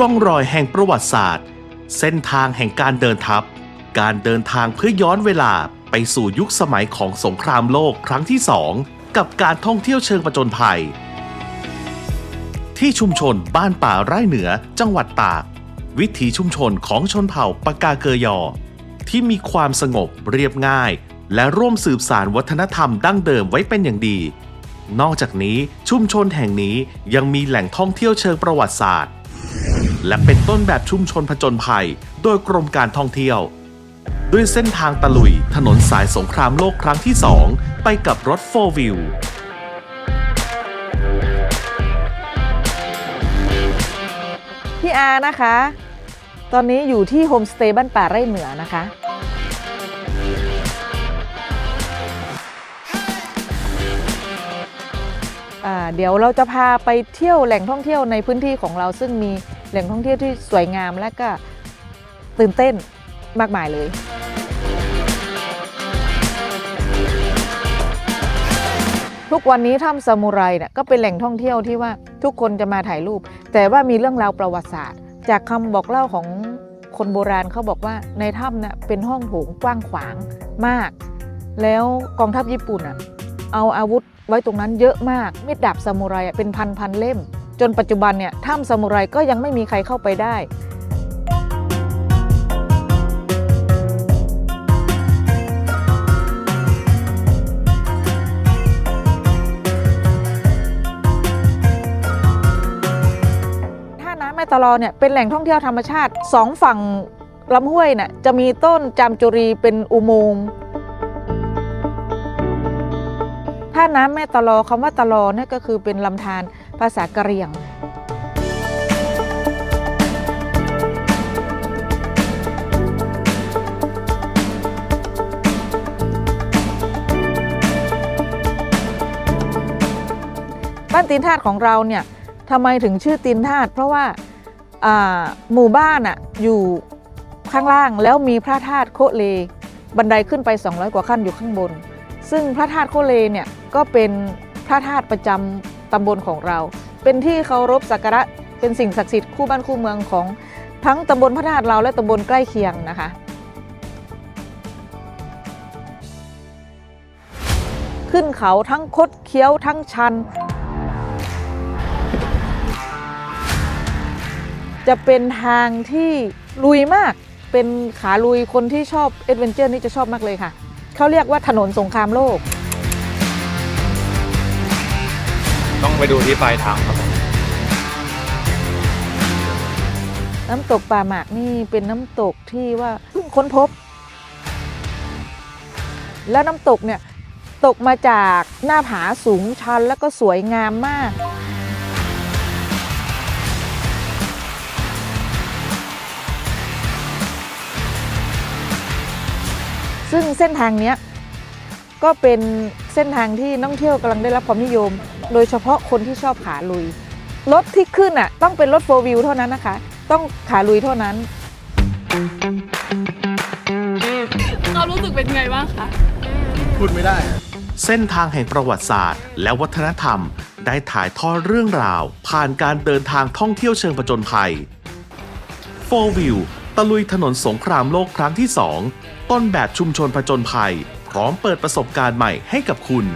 ร่องรอยแห่งประวัติศาสตร์ เส้นทางแห่งการเดินทัพ การเดินทางเพื่อย้อนเวลาไปสู่ยุคสมัยของสงครามโลกครั้งที่สองกับการท่องเที่ยวเชิงประจนภัย ที่ชุมชนบ้านป่าไร่เหนือจังหวัดตาก วิถีชุมชนของชนเผ่าปากาเกยอ ที่มีความสงบเรียบง่าย และร่วมสืบสารวัฒนธรรมดั้งเดิมไว้เป็นอย่างดี นอกจากนี้ชุมชนแห่งนี้ยังมีแหล่งท่องเที่ยวเชิงประวัติศาสตร์ และเป็นต้นแบบชุมชนผจญภัย โดยกรมการท่องเที่ยว ด้วยเส้นทางตะลุยถนนสายสงครามโลกครั้งที่ 2 ไปกับรถโฟวิวพี่อานะคะ ตอนนี้อยู่ที่โฮมสเตย์บ้านป่าไร่เหนือนะคะ เดี๋ยวเราจะพาไปเที่ยวแหล่งท่องเที่ยวในพื้นที่ของเราซึ่งมี แหล่งท่องเที่ยวที่สวยงามและก็ตื่นเต้นมากมายเลยทุกวันนี้ถ้ำซามูไรเนี่ยก็เป็นแหล่งท่องเที่ยวที่ว่าทุกคนจะมาถ่ายรูป แต่ว่ามีเรื่องราวประวัติศาสตร์ จากคำบอกเล่าของคนโบราณเขาบอกว่าในถ้ำเนี่ยเป็นห้องโถงกว้างขวางมาก แล้วกองทัพญี่ปุ่นอะเอาอาวุธไว้ตรงนั้นเยอะมากมีดดาบซามูไรอะเป็นพันพันเล่ม จนปัจจุบันเนี่ยถ้ำซามูไรก็ยังไม่มีใครเข้าไปได้ท่าน้ำแม่ตะลอเนี่ยเป็นแหล่งท่องเที่ยวธรรมชาติสองฝั่งลำห้วยน่ะจะมีต้นจามจุรีเป็นอุโมงค์ท่าน้ำแม่ตะลอคำว่าตะลอเนี่ยก็คือเป็นลำธาร ภาษากะเหรี่ยง บ้านตีนธาตุของเราเนี่ยทำไมถึงชื่อตีนธาตุเพราะว่าหมู่บ้านอะอยู่ข้างล่างแล้วมีพระธาตุโคเล บันไดขึ้นไป 200 กว่าขั้นอยู่ข้างบน ซึ่งพระธาตุโคเลเนี่ยก็เป็นพระธาตุประจำ ตำบลของเรา เป็นที่เคารพสักการะเป็นสิ่งศักดิ์สิทธิ์คู่บ้านคู่เมืองของทั้งตำบลพระธาตุเราและตำบลใกล้เคียงนะคะ ขึ้นเขาทั้งคดเคี้ยวทั้งชัน จะเป็นทางที่ลุยมากเป็นขาลุยคนที่ชอบเอ็ดเวนเจอร์นี่จะชอบมากเลยค่ะ เขาเรียกว่าถนนสงครามโลก ต้องไปดูที่ปลายทางครับผมน้ำตกป่าหมากนี่เป็นน้ำตกที่ว่าเพิ่งค้นพบ แล้วน้ำตกเนี่ยตกมาจากหน้าผาสูงชันแล้วก็สวยงามมาก ซึ่งเส้นทางเนี้ย ก็เป็นเส้นทางที่นักท่องเที่ยวกำลังได้รับความนิยม โดยเฉพาะคนที่ชอบขาลุย รถที่ขึ้นอะต้องเป็นรถโฟวิวเท่านั้นนะคะ ต้องขาลุยเท่านั้นเรารู้สึกเป็นไงบ้างคะ พูดไม่ได้ เส้นทางแห่งประวัติศาสตร์ และวัฒนธรรม ได้ถ่ายทอดเรื่องราว ผ่านการเดินทางท่องเที่ยวเชิงผจญภัย4 View ตะลุยถนนสงครามโลกครั้งที่ 2 ต้นแบบชุมชนผจญภัย พร้อมเปิดประสบการณ์ใหม่ให้กับคุณ